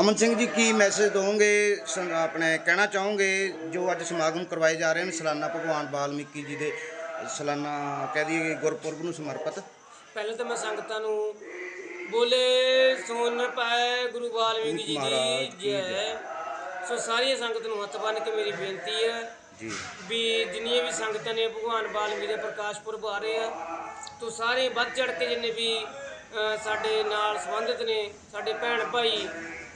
ਅਮਨ ਸਿੰਘ ਜੀ ਕੀ message ਦੋਗੇ ਆਪਣੇ ਕਹਿਣਾ ਚਾਹੋਗੇ ਜੋ ਅੱਜ ਸਮਾਗਮ ਕਰਵਾਏ ਜਾ ਰਹੇ ਨੇ ਸਾਲਾਨਾ ਭਗਵਾਨ ਵਾਲਮੀਕੀ ਜੀ ਦੇ ਸਾਲਾਨਾ ਕਹਿ ਦਈਏ ਗੁਰਪੁਰਬ ਨੂੰ ਸਮਰਪਿਤ। ਪਹਿਲਾਂ ਤਾਂ ਮੈਂ ਸੰਗਤਾਂ ਨੂੰ ਬੋਲੇ ਸੁਣ ਪਾਏ ਗੁਰੂ ਵਾਲਮੀਕੀ ਜੀ ਦੀ ਜੈ। ਸੋ ਸਾਰੀਆਂ ਸੰਗਤ ਨੂੰ ਹੱਥ ਬੰਨ੍ਹ ਕੇ ਮੇਰੀ ਬੇਨਤੀ ਹੈ ਜੀ। ਵੀ ਜਿੰਨੀਆਂ ਵੀ ਸੰਗਤਾਂ ਨੇ ਭਗਵਾਨ ਵਾਲਮੀਕੀ ਦੇ ਪ੍ਰਕਾਸ਼ ਪੁਰਬ ਆ ਰਹੇ ਆ ਤੋ ਸਾਰੇ ਵੱਧ ਚੜ ਕੇ ਜਿੰਨੇ ਵੀ ਸਾਡੇ ਨਾਲ ਸੰਬੰਧਿਤ ਨੇ ਸਾਡੇ ਭੈਣ ਭਾਈ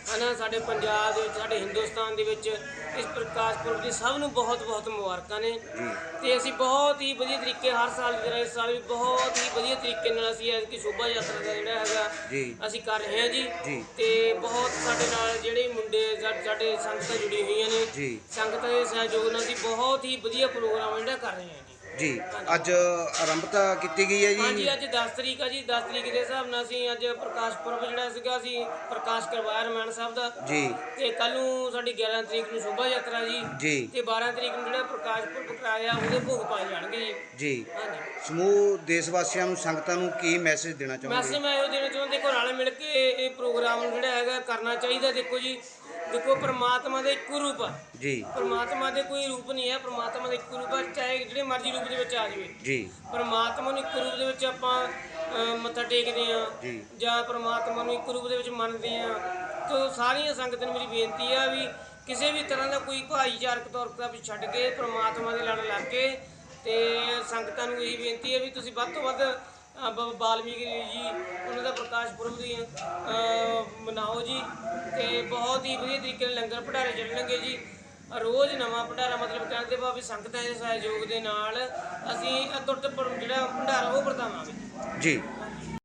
ਹਨਾ ਸਾਡੇ ਪੰਜਾਬ ਦੇ ਵਿੱਚ ਸਾਡੇ ਹਿੰਦੁਸਤਾਨ ਦੇ ਵਿੱਚ ਇਸ ਪ੍ਰਕਾਸ਼ ਪੁਰਬ ਦੀ ਸਭ ਨੂੰ ਬਹੁਤ ਬਹੁਤ ਮੁਬਾਰਕਾਂ ਨੇ। ਤੇ ਅਸੀਂ ਬਹੁਤ ਹੀ ਵਧੀਆ ਤਰੀਕੇ ਹਰ ਸਾਲ ਦੀ ਤਰ੍ਹਾਂ ਇਸ ਸਾਲ ਵੀ ਬਹੁਤ ਹੀ ਵਧੀਆ ਤਰੀਕੇ ਨਾਲ ਅਸੀਂ ਐਤਕੀ ਸ਼ੋਭਾ ਯਾਤਰਾ ਦਾ ਜਿਹੜਾ ਹੈਗਾ ਅਸੀਂ ਕਰ ਰਹੇ ਹਾਂ ਜੀ। ਤੇ ਬਹੁਤ ਸਾਡੇ ਨਾਲ ਜਿਹੜੇ ਮੁੰਡੇ ਸਾਡੇ ਸੰਗਤਾਂ ਜੁੜੀ ਹੋਈਆਂ ਨੇ। ਸੰਗਤਾਂ ਦੇ ਸਹਿਯੋਗ ਨਾਲ ਅਸੀਂ ਬਹੁਤ ਹੀ ਵਧੀਆ ਪ੍ਰੋਗਰਾਮ ਜਿਹੜਾ ਕਰ ਰਹੇ ਹਾਂ ਜੀ। ਜੀ ਅੱਜ ਆਰੰਭਤਾ ਕੀਤੀ ਗਈ ਹੈ ਹਾਂਜੀ ਜੀ ਅੱਜ 10 ਤਰੀਕ ਆ ਜੀ 10 ਤਰੀਕ ਦੇ ਹਿਸਾਬ ਨਾਲ ਅਸੀਂ ਅੱਜ ਪ੍ਰਕਾਸ਼ ਪੁਰਬ ਜਿਹੜਾ ਸੀਗਾ ਅਸੀਂ ਪ੍ਰਕਾਸ਼ ਕਰਵਾਇਆ ਰਮਾਨ ਸਾਹਿਬ ਦਾ। ਜੀ। ਤੇ ਕੱਲ ਨੂੰ ਸਾਡੀ 11 ਤਰੀਕ ਨੂੰ ਸ਼ੋਭਾ ਯਾਤਰਾ ਜੀ। ਜੀ। ਤੇ 12 ਤਰੀਕ ਨੂੰ ਜਿਹੜਾ ਪ੍ਰਕਾਸ਼ ਪੁਰਬ ਕਰਾਇਆ ਉਹਦੇ ਭੋਗ ਪਾਏ ਜਾਣਗੇ ਜੀ। ਜੀ। ਹਾਂਜੀ। ਸਮੂਹ ਦੇਸ਼ ਵਾਸੀਆਂ ਨੂੰ ਸੰਗਤਾਂ ਨੂੰ ਕੀ ਮੈਸੇਜ ਦੇਣਾ ਮੈਸੇਜ ਚਾਹੋਗੇ ਮੈਂ ਇਹੋ ਦੇਣਾ ਚਾਹੁੰਦਾ ਦੇਖੋ ਰਲ ਮਿਲ ਕੇ ਇਹ ਪ੍ਰੋਗਰਾਮ ਜਿਹੜਾ ਹੈਗਾ ਕਰਨਾ ਚਾਹੀਦਾ ਦੇਖੋ ਜੀ। ਦੇਖੋ ਪ੍ਰਮਾਤਮਾ ਦਾ ਇੱਕੋ ਰੂਪ ਆ। ਜੀ। ਪ੍ਰਮਾਤਮਾ ਦੇ ਕੋਈ ਰੂਪ ਨਹੀਂ ਹੈ ਪ੍ਰਮਾਤਮਾ ਦਾ ਇੱਕੋ ਰੂਪ ਹੈ ਚਾਹੇ ਜਿਹੜੇ ਮਰਜ਼ੀ ਰੂਪ ਦੇ ਵਿੱਚ ਆ ਜਾਵੇ। ਜੀ। ਪਰਮਾਤਮਾ ਨੂੰ ਇੱਕ ਰੂਪ ਦੇ ਵਿੱਚ ਆਪਾਂ ਮੱਥਾ ਟੇਕਦੇ ਆ ਜੀ। ਜਾਂ ਪਰਮਾਤਮਾ ਨੂੰ ਇੱਕ ਰੂਪ ਦੇ ਵਿੱਚ ਮੰਨਦੇ ਆ ਤੋ ਸਾਰੀਆਂ ਸੰਗਤਾਂ ਨੂੰ ਮੇਰੀ ਬੇਨਤੀ ਆ ਵੀ ਕਿਸੇ ਵੀ ਤਰ੍ਹਾਂ ਦਾ ਕੋਈ ਭਾਈਚਾਰਕ ਤੌਰ ਤੇ ਵੀ ਛੱਡ ਕੇ ਪਰਮਾਤਮਾ ਦੇ ਲੜ ਲੱਗ ਕੇ ਤੇ ਸੰਗਤਾਂ ਨੂੰ ਇਹੀ ਬੇਨਤੀ ਹੈ ਵੀ ਤੁਸੀਂ ਵੱਧ ਤੋਂ ਵੱਧ ਬਾਲਮੀਕੀ ਜੀ ਉਹਨਾਂ ਦਾ ਪ੍ਰਕਾਸ਼ ਪੁਰਬ ਦੀ ਮਨਾਓ ਜੀ ਤੇ ਬਹੁਤ ਹੀ ਵਧੀਆ ਤਰੀਕੇ ਨਾਲ ਲੰਗਰ ਭੰਡਾਰੇ ਚੱਲਣਗੇ ਜੀ। ਰੋਜ਼ ਨਵਾਂ ਭੰਡਾਰਾ ਮਤਲਬ ਕਹਿੰਦੇ ਬਾ ਵੀ ਸੰਗਤਾਂ ਦੇ ਸਹਿਯੋਗ ਦੇ ਨਾਲ ਅਸੀਂ ਅਟੁੱਟ ਜਿਹੜਾ ਭੰਡਾਰਾ ਉਹ ਵਰਤਾਵਾਂਗੇ। ਜੀ।